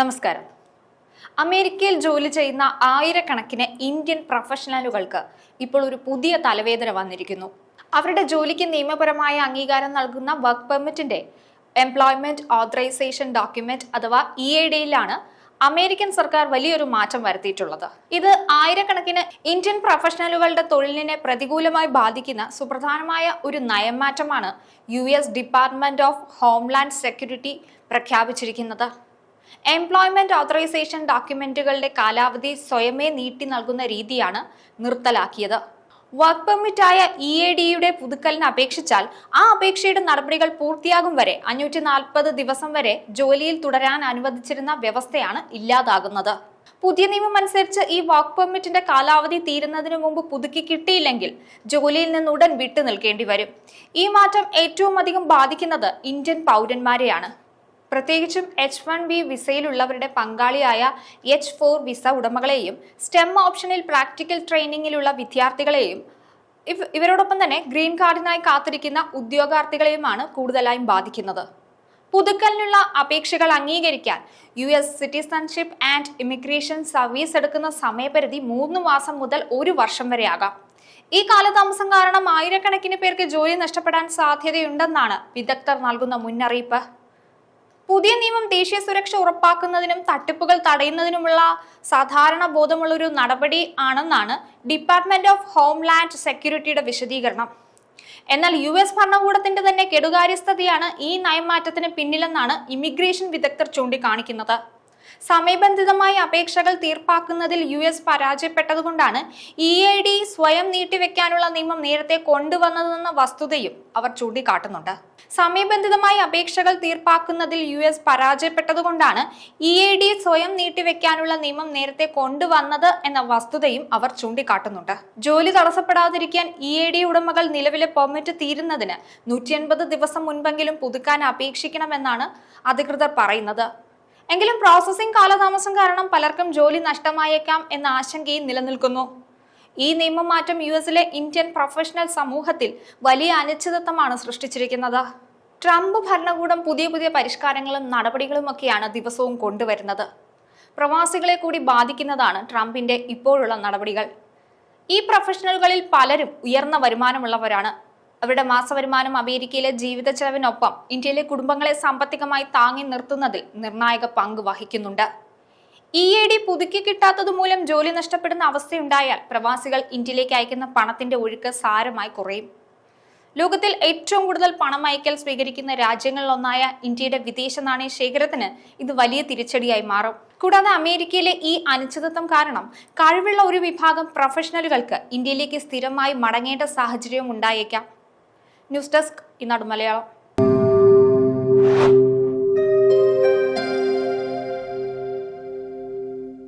നമസ്കാരം. അമേരിക്കയിൽ ജോലി ചെയ്യുന്ന ആയിരക്കണക്കിന് ഇന്ത്യൻ പ്രൊഫഷണലുകൾക്ക് ഇപ്പോൾ ഒരു പുതിയ തലവേദന വന്നിരിക്കുന്നു. അവരുടെ ജോലിക്ക് നിയമപരമായ അംഗീകാരം നൽകുന്ന വർക്ക് പെർമിറ്റിന്റെ എംപ്ലോയ്മെന്റ് ഓതറൈസേഷൻ ഡോക്യുമെന്റ് അഥവാ ഇ എ ഡിയിലാണ് അമേരിക്കൻ സർക്കാർ വലിയൊരു മാറ്റം വരുത്തിയിട്ടുള്ളത്. ഇത് ആയിരക്കണക്കിന് ഇന്ത്യൻ പ്രൊഫഷണലുകളുടെ തൊഴിലിനെ പ്രതികൂലമായി ബാധിക്കുന്ന സുപ്രധാനമായ ഒരു നയമാറ്റമാണ് U S department of homeland security പ്രഖ്യാപിച്ചിരിക്കുന്നത്. എംപ്ലോയ്മെന്റ് ഓതറൈസേഷൻ ഡോക്യുമെന്റുകളുടെ കാലാവധി സ്വയമേ നീട്ടി നൽകുന്ന രീതിയാണ് നിർത്തലാക്കിയത്. വർക്ക് പെർമിറ്റായ ഇ എ ഡിയുടെ പുതുക്കലിന് അപേക്ഷിച്ചാൽ ആ അപേക്ഷയുടെ നടപടികൾ പൂർത്തിയാകും വരെ അഞ്ഞൂറ്റി നാൽപ്പത് ദിവസം വരെ ജോലിയിൽ തുടരാൻ അനുവദിച്ചിരുന്ന വ്യവസ്ഥയാണ് ഇല്ലാതാകുന്നത്. പുതിയ നിയമം അനുസരിച്ച് ഈ വർക്ക് പെർമിറ്റിന്റെ കാലാവധി തീരുന്നതിന് മുമ്പ് പുതുക്കി കിട്ടിയില്ലെങ്കിൽ ജോലിയിൽ നിന്ന് ഉടൻ വിട്ടു നിൽക്കേണ്ടി വരും. ഈ മാറ്റം ഏറ്റവും അധികം ബാധിക്കുന്നത് ഇന്ത്യൻ പൗരന്മാരെയാണ്. പ്രത്യേകിച്ചും എച്ച് വൺ ബി വിസയിലുള്ളവരുടെ പങ്കാളിയായ എച്ച് ഫോർ വിസ ഉടമകളെയും സ്റ്റെം ഓപ്ഷനിൽ പ്രാക്ടിക്കൽ ട്രെയിനിങ്ങിലുള്ള വിദ്യാർത്ഥികളെയും ഇവ- ഇവരോടൊപ്പം തന്നെ ഗ്രീൻ കാർഡിനായി കാത്തിരിക്കുന്ന ഉദ്യോഗാർത്ഥികളെയുമാണ് കൂടുതലായും ബാധിക്കുന്നത്. പുതുക്കലിനുള്ള അപേക്ഷകൾ അംഗീകരിക്കാൻ U S citizenship and immigration service എടുക്കുന്ന സമയപരിധി മൂന്ന് മാസം മുതൽ ഒരു വർഷം വരെയാകാം. ഈ കാലതാമസം കാരണം ആയിരക്കണക്കിന് പേർക്ക് ജോലി നഷ്ടപ്പെടാൻ സാധ്യതയുണ്ടെന്നാണ് വിദഗ്ധർ നൽകുന്ന മുന്നറിയിപ്പ്. പുതിയ നിയമം ദേശീയ സുരക്ഷ ഉറപ്പാക്കുന്നതിനും തട്ടിപ്പുകൾ തടയുന്നതിനുമുള്ള സാധാരണ ബോധമുള്ള ഒരു നടപടി ആണെന്നാണ് ഡിപ്പാർട്ട്മെന്റ് ഓഫ് ഹോംലാൻഡ് സെക്യൂരിറ്റിയുടെ വിശദീകരണം. എന്നാൽ യു എസ് ഭരണകൂടത്തിന്റെ തന്നെ കെടുകാര്യസ്ഥതയാണ് ഈ നയമാറ്റത്തിന് പിന്നിലെന്നാണ് ഇമിഗ്രേഷൻ വിദഗ്ധർ ചൂണ്ടിക്കാണിക്കുന്നത്. സമയബന്ധിതമായി അപേക്ഷകൾ തീർപ്പാക്കുന്നതിൽ യു എസ് പരാജയപ്പെട്ടതുകൊണ്ടാണ് ഇ ഐ ഡി സ്വയം നീട്ടിവെക്കാനുള്ള നിയമം നേരത്തെ കൊണ്ടുവന്നതെന്ന വസ്തുതയും അവർ ചൂണ്ടിക്കാട്ടുന്നുണ്ട്. സമയബന്ധിതമായി അപേക്ഷകൾ തീർപ്പാക്കുന്നതിൽ യു എസ് പരാജയപ്പെട്ടതുകൊണ്ടാണ് ഇ ഐ ഡി സ്വയം നീട്ടിവെക്കാനുള്ള നിയമം നേരത്തെ കൊണ്ടുവന്നത് എന്ന വസ്തുതയും അവർ ചൂണ്ടിക്കാട്ടുന്നുണ്ട്. ജോലി തടസ്സപ്പെടാതിരിക്കാൻ ഇ ഐ ഡി ഉടമകൾ നിലവിലെ പെർമിറ്റ് തീരുന്നതിന് നൂറ്റി ദിവസം മുൻപെങ്കിലും പുതുക്കാൻ അപേക്ഷിക്കണമെന്നാണ് അധികൃതർ പറയുന്നത്. എങ്കിലും പ്രോസസ്സിംഗ് കാലതാമസം കാരണം പലർക്കും ജോലി നഷ്ടമായേക്കാം എന്ന ആശങ്കയും നിലനിൽക്കുന്നു. ഈ നിയമമാറ്റം യു എസിലെ ഇന്ത്യൻ പ്രൊഫഷണൽ സമൂഹത്തിൽ വലിയ അനിശ്ചിതത്വമാണ് സൃഷ്ടിച്ചിരിക്കുന്നത്. ട്രംപ് ഭരണകൂടം പുതിയ പുതിയ പരിഷ്കാരങ്ങളും നടപടികളുമൊക്കെയാണ് ദിവസവും കൊണ്ടുവരുന്നത്. പ്രവാസികളെ കൂടി ബാധിക്കുന്നതാണ് ട്രംപിന്റെ ഇപ്പോഴുള്ള നടപടികൾ. ഈ പ്രൊഫഷണലുകളിൽ പലരും ഉയർന്ന വരുമാനമുള്ളവരാണ്. അവരുടെ മാസവരുമാനം അമേരിക്കയിലെ ജീവിത ചെലവിനൊപ്പം ഇന്ത്യയിലെ കുടുംബങ്ങളെ സാമ്പത്തികമായി താങ്ങി നിർത്തുന്നതിൽ നിർണായക പങ്ക് വഹിക്കുന്നുണ്ട്. ഇ എ ഡി പുതുക്കി കിട്ടാത്തത് മൂലം ജോലി നഷ്ടപ്പെടുന്ന അവസ്ഥയുണ്ടായാൽ പ്രവാസികൾ ഇന്ത്യയിലേക്ക് അയക്കുന്ന പണത്തിന്റെ ഒഴുക്ക് സാരമായി കുറയും. ലോകത്തിൽ ഏറ്റവും കൂടുതൽ പണം അയക്കൽ സ്വീകരിക്കുന്ന രാജ്യങ്ങളിലൊന്നായ ഇന്ത്യയുടെ വിദേശ നാണയ ശേഖരത്തിന് ഇത് വലിയ തിരിച്ചടിയായി മാറും. കൂടാതെ അമേരിക്കയിലെ ഈ അനിശ്ചിതത്വം കാരണം കഴിവുള്ള ഒരു വിഭാഗം പ്രൊഫഷണലുകൾക്ക് ഇന്ത്യയിലേക്ക് സ്ഥിരമായി മടങ്ങേണ്ട സാഹചര്യവും ഉണ്ടായേക്കാം. News desk ഇന്നാട് Malayalam